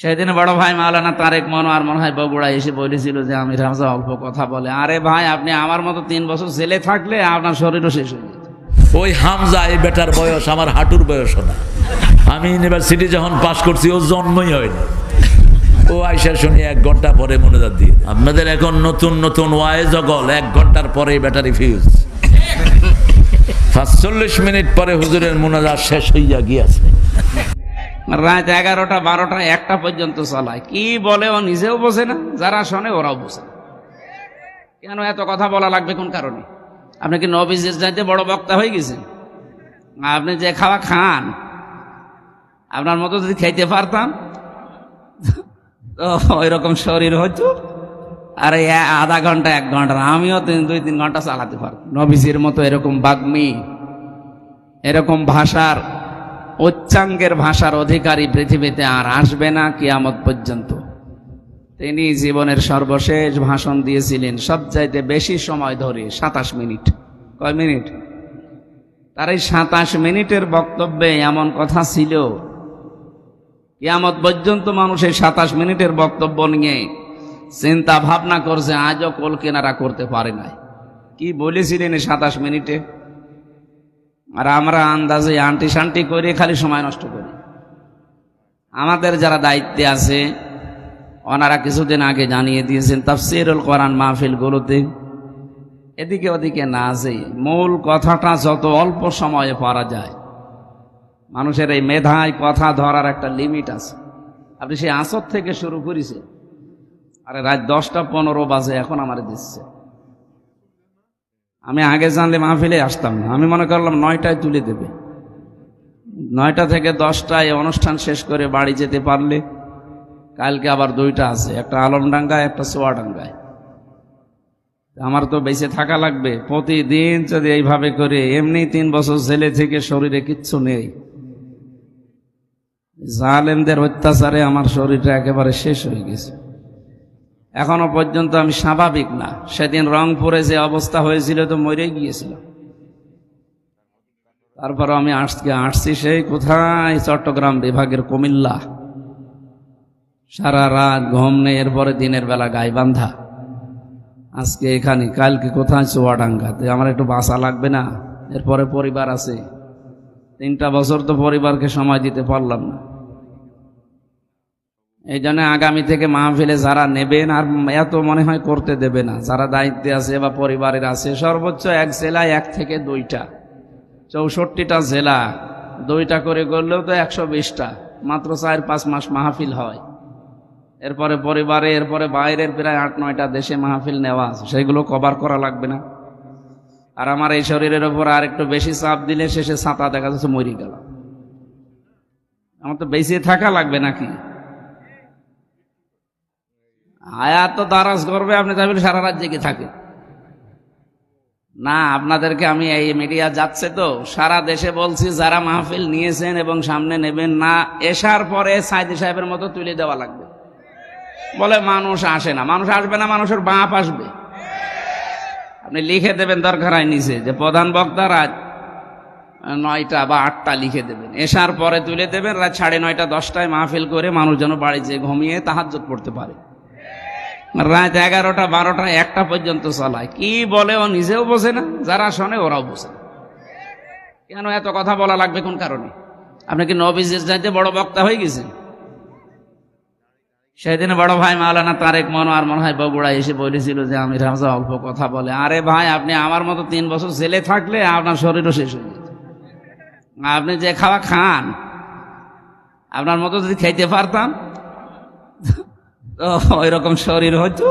সেদিন বড় ভাই মাওলানা তারেক মনোয়ার মনে হয় বগুড়া এসে বলেছিল যে আমির হামজা অল্প কথা বলে। আরে ভাই, আপনি আমার মতো তিন বছর ছেলে থাকলে আপনার শরীরও শেষ হয়ে যেত। ওই হামজা, এই বেটার বয়স আমার হাঁটুর বয়স না। আমি ইউনিভার্সিটি যখন পাশ করছি, ও জন্মই হয়নি। ও আইসা শুনি এক ঘণ্টা পরে মনোজাত দিয়ে, আপনাদের এখন নতুন নতুন ওয়াই জগল। এক ঘণ্টার পরে ব্যাটারি ফিউজ পাঁচচল্লিশ মিনিট পরে হুজুরের মোনাজাত শেষ হইয়া গিয়াছে। রাত এগারোটা, বারোটা, একটা পর্যন্ত চলায়। কি বলে ও নিজেও বোঝে না, যারা শোনে ওরাও বোঝে না। কেন এত কথা বলা লাগবে কোন কারণে? আপনি কি নবীজের চাইতে বড় বক্তা হয়ে গেছেন? আপনি যে খাওয়া খান, আপনার মতো যদি খাইতে পারতাম, তো ওই রকম শরীর হতো। আর আধা ঘণ্টা, এক ঘণ্টা, আমিও তিন, দুই, তিন ঘণ্টা চালাতে পারতাম। নবীজির মতো এরকম বাগ্মি, এরকম ভাষার উচ্চাঙ্গের ভাষার অধিকারী পৃথিবীতে আর আসবে না কিয়ামত পর্যন্ত। তিনি জীবনের সর্বশেষ ভাষণ দিয়েছিলেন, সবচাইতে বেশি সময় ধরে, সাতাশ মিনিট। কয় মিনিট? তার এই সাতাশ মিনিটের বক্তব্যে এমন কথা ছিল, কিয়ামত পর্যন্ত মানুষ এই সাতাশ মিনিটের বক্তব্য নিয়ে চিন্তা ভাবনা করছে, আজও কোল কেনারা করতে পারে নাই। কি বলেছিলেন এই সাতাশ মিনিটে? আর আমরা আন্দাজে আন্টি শান্টি করে খালি সময় নষ্ট করি। আমাদের যারা দায়িত্বে আছে, ওনারা কিছুদিন আগে জানিয়ে দিয়েছেন, তাফসিরুল কোরআন মাহফিলগুলোতে এদিকে ওদিকে না যে মূল কথাটা যত অল্প সময়ে পারা যায়। মানুষের এই মেধায় কথা ধরার একটা লিমিট আছে। আপনি সেই আসর থেকে শুরু করেছে আরে রাত দশটা পনেরো বাজে এখন আমার দিচ্ছে। আমি আগে জানলে মাহফিলে আসতাম না। আমি মনে করলাম নয়টায় তুলে দেবে। নয়টা থেকে দশটায় অনুষ্ঠান শেষ করে বাড়ি যেতে পারলে কালকে আবার দুইটা আছে, একটা আলমডাঙ্গায়, একটা সোয়াডাঙ্গায়। আমার তো বেঁচে থাকা লাগবে। প্রতিদিন যদি এইভাবে করে, এমনি তিন বছর ছেলে থেকে শরীরে কিচ্ছু নেই। জালেমদের অত্যাচারে আমার শরীরটা একেবারে শেষ হয়ে গেছে। এখনও পর্যন্ত আমি স্বাভাবিক না। সেদিন রংপুরে যে অবস্থা হয়েছিল তো মরে গিয়েছিল। তারপর আমি আজকে আসছি সেই কোথায়? চট্টগ্রাম বিভাগের কুমিল্লা। সারা রাত ঘুম নেই, এরপরে দিনের বেলা গায়ে বান্ধা আজকে এখানে, কালকে কোথায়? চুয়াডাঙ্গাতে আমার একটু বাসা লাগবে না, এরপরে পরিবার আছে। তিনটা বছর তো পরিবারকে সময় দিতে পারলাম না। এই জন্য আগামী থেকে মাহফিলে যারা নেবেন আর এত মনে হয় করতে দেবে না, যারা দায়িত্বে আছে বা পরিবারের আছে, সর্বোচ্চ এক জেলায় এক থেকে দুইটা, চৌষট্টিটা জেলা, দুইটা করে করলেও তো একশো বিশটা, মাত্র চার পাঁচ মাস মাহফিল হয়। এরপরে পরিবারে, এরপরে বাইরের প্রায় আট নয়টা দেশে মাহফিল নেওয়া আছে, সেগুলো কভার করা লাগবে না। আর আমার এই শরীরের ওপর আর একটু বেশি চাপ দিলে শেষে ছাতা দেখা যাচ্ছে মরি গেল আমার তো বেঁচে থাকা লাগবে নাকি? আয়াত তো দারাজ করবে, আপনি চাইবেন সারা রাজ্যে জেগে থাকে না, আপনাদেরকে আমি এই মিডিয়া যাচ্ছে তো, সারা দেশে বলছি যারা মাহফিল নিয়েছেন এবং সামনে নেবেন না, এসার পরে সাইদি সাহেবের মতো তুলে দেওয়া লাগবে। বলে মানুষ আসে না, মানুষ আসবে না, মানুষের বাপ আসবে। আপনি লিখে দেবেন দরকার হয় নিচে, যে প্রধান বক্তা রাত নয়টা বা আটটা লিখে দেবেন। এসার পরে তুলে দেবেন, রাত সাড়ে নয়টা, দশটায় মাহফিল করে মানুষ যেন বাড়ি যেয়ে ঘুমিয়ে তাহাজ্জত পড়তে পারে। রাত এগারোটা, বারোটা, একটা পর্যন্ত চলায়। কি বলে ও নিজেও বোঝে না, যারা শোনে ওরাও বোঝে না। কেন এত কথা বলা লাগবে কোন কারণে? আপনি কি নবীজের চাইতে বড় বক্তা হয়ে গেছেন? সেদিন বড় ভাই মাওলানা তারেক মনোয়ার মনে হয় বগুড়া এসে বলেছিল যে, আমির হামজা অল্প কথা বলে। আরে ভাই, আপনি আমার মতো তিন বছর ছেলে থাকলে আপনার শরীরও শেষ হয়ে যেত। আপনি যে খাওয়া খান, আপনার মতো যদি খাইতে পারতাম ওই রকম শরীর হতো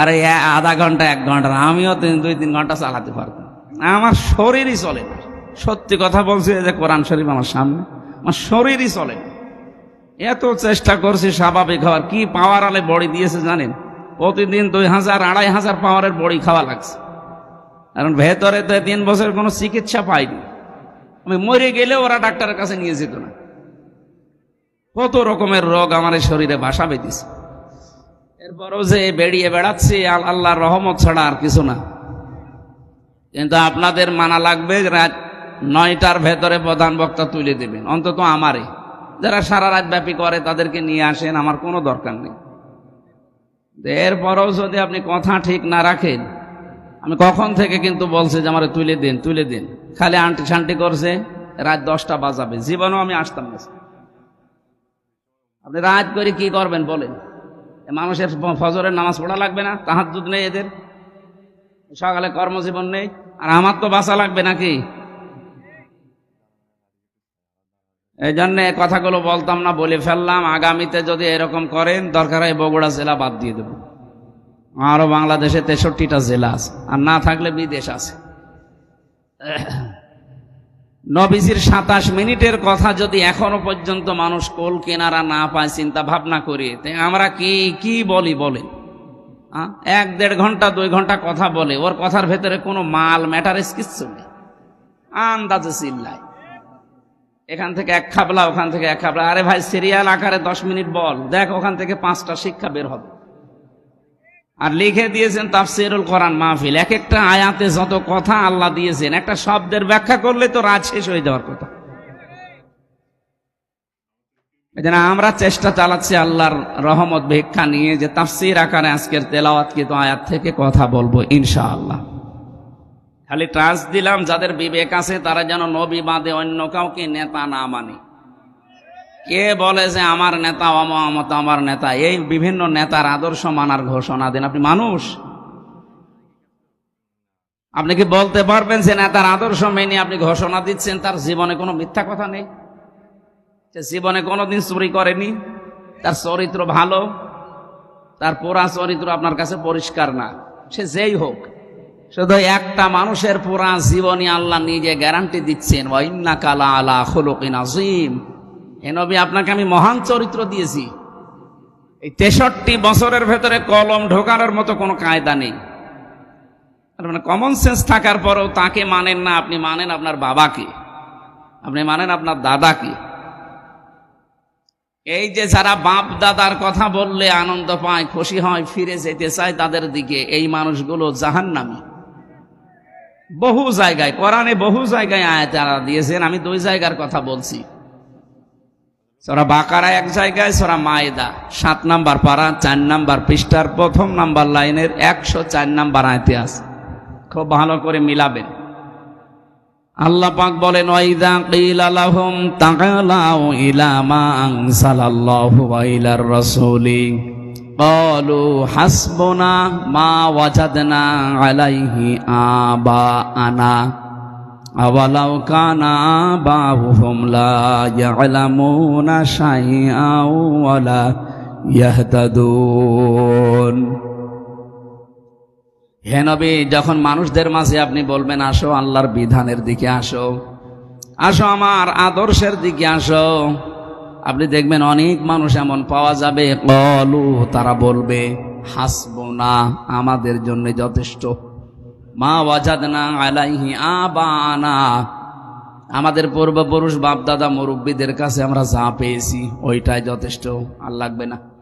আর আধা ঘণ্টা, এক ঘণ্টা আমিও তিন, দুই, তিন ঘণ্টা চালাতে পারতাম। আমার শরীরই চলে না। সত্যি কথা বলছি যে কোরআন শরীফ আমার সামনে, আমার শরীরই চলে এত চেষ্টা করছি স্বাভাবিক হওয়ার, কি পাওয়ার আলে বড়ি দিয়েছে জানেন? প্রতিদিন দুই হাজার, আড়াই হাজার পাওয়ারের বড়ি খাওয়া লাগছে। কারণ ভেতরে তো তিন বছর কোনো চিকিৎসা পাইনি। আমি মরে গেলে ওরা ডাক্তারের কাছে নিয়ে যেত না। কত রকমের রোগ আমার শরীরে বাসা বেঁধেছে। এরপরও যে বেরিয়ে বেড়াচ্ছি, আল- আল্লাহর রহমত ছাড়া আর কিছু না। কিন্তু আপনাদের মানা লাগবে, রাত নয়টার ভেতরে প্রধান বক্তা তুলে দেবেন, অন্তত আমারে। যারা সারা রাত ব্যাপী করে, তাদেরকে নিয়ে আসেন, আমার কোনো দরকার নেই। এরপরেও যদি আপনি কথা ঠিক না রাখেন, আমি কখন থেকে কিন্তু বলছে যে আমার তুলে দিন তুলে দিন। খালি আন্টি শান্টি করছে, রাত দশটা বাজাবে। জীবনও আমি আসতাম না। আপনি রাত করে কি করবেন, বলেন। মানুষের ফজরের নামাজ পড়া লাগবে না তাহার দুধ নেই এদের। সকালে কর্মজীবন নেই, আর আমার তো বাসা লাগবে নাকি? এই জন্য কথাগুলো বলতাম না, বলে ফেললাম। আগামীতে যদি এরকম করেন, দরকার হয় বগুড়া জেলা বাদ দিয়ে দেব। আরও বাংলাদেশে তেষট্টিটা জেলা আছে, আর না থাকলে বিদেশ আছে। নবীজির সাতাশ মিনিটের কথা যদি এখনও পর্যন্ত মানুষ কোল কেনারা না পায়, চিন্তা ভাবনা করি। আমরা কি কি বলি, বলে? এক দেড় ঘণ্টা, দুই ঘণ্টা কথা বলে। ওর কথার ভেতরে কোনো মাল ম্যাটারেস কিচ্ছু নেই। আন্দাজে চিল্লায়। এখান থেকে এক খাবলা, ওখান থেকে এক খাবলা। আরে ভাই, সিরিয়াল আকারে দশ মিনিট বল। দেখ, ওখান থেকে পাঁচটা শিক্ষা বের হবে। আর লিখে দিয়েছেন তাফসিরুল কোরআন মাহফিল। এক একটা আয়াতে যত কথা আল্লাহ দিয়েছেন, একটা শব্দের ব্যাখ্যা করলে তো রাত শেষ হয়ে যাওয়ার কথা। আমরা চেষ্টা চালাচ্ছি আল্লাহর রহমত ভিক্ষা নিয়ে যে তাফসির আকারে আজকের তেলাওয়াতকৃত আয়াত থেকে কথা বলব, ইনশাআল্লাহ। খালি ট্রাস্ট দিলাম, যাদের বিবেক আছে তারা যেন নবী বাদে অন্য কাউকে নেতা না মানে। কে বলে যে আমার নেতা অমত আমার নেতা? এই বিভিন্ন নেতার আদর্শ মানার ঘোষণা দেন। আপনি মানুষ? আপনি কি বলতে পারবেন যে নেতার আদর্শ মেনে আপনি ঘোষণা দিচ্ছেন? তার জীবনে কোনো মিথ্যা কথা নেই। সে জীবনে কোনোদিন চুরি করেনি। তার চরিত্র ভালো। তার পুরা চরিত্র আপনার কাছে পরিষ্কার না। সে যেই হোক, শুধু একটা মানুষের পুরা জীবনী আল্লাহ নিজে গ্যারান্টি দিচ্ছেন। ওয়াইন্না কালা আলা খোলকিন আজিম এ নবী, আপনাকে আমি মহান চরিত্র দিয়েছি। এই তেষট্টি বছরের ভেতরে কলম ঢোকানোর মতো কোনো কায়দা নেই। মানে কমন সেন্স থাকার পরেও তাকে মানেন না, আপনি মানেন আপনার বাবাকে। আপনি মানেন আপনার দাদাকে। এই যে যারা বাপ দাদার কথা বললে আনন্দ পায়, খুশি হয়, ফিরে যেতে চায় তাদের দিকে, এই মানুষগুলো জাহান্নামী। বহু জায়গায়, কোরআনে বহু জায়গায় আয়াতারা দিয়েছেন, আমি দুই জায়গার কথা বলছি। সরা বাকারা এক জায়গায়, সরা মায়দা। সাত নাম্বার পাড়া, চার নাম্বার পৃষ্ঠার প্রথম নাম্বার লাইনের একশো চার নাম্বার ইতিহাস খুব ভালো করে মিলাবেন। আল্লাহ পাক বলেন, ওয়াইদা আনা আওয়ালাও কানা বাহু হোমলা ইয়ালামুনা শাইআও ওয়ালা ইয়াহতাদুন হে নবী, যখন মানুষদের মাঝে আপনি বলবেন, আসো আল্লাহর বিধানের দিকে আসো আসো আমার আদর্শের দিকে আসো, আপনি দেখবেন অনেক মানুষ এমন পাওয়া যাবে। বলু তারা বলবে, হাসব না, আমাদের জন্য যথেষ্ট। মা ওয়াজাদনা আলাইহি আবানা। আমাদের পূর্বপুরুষ বাপদাদা মুরব্বীদের কাছে আমরা যা পেয়েছি, ওইটাই যথেষ্ট। আর লাগবে না।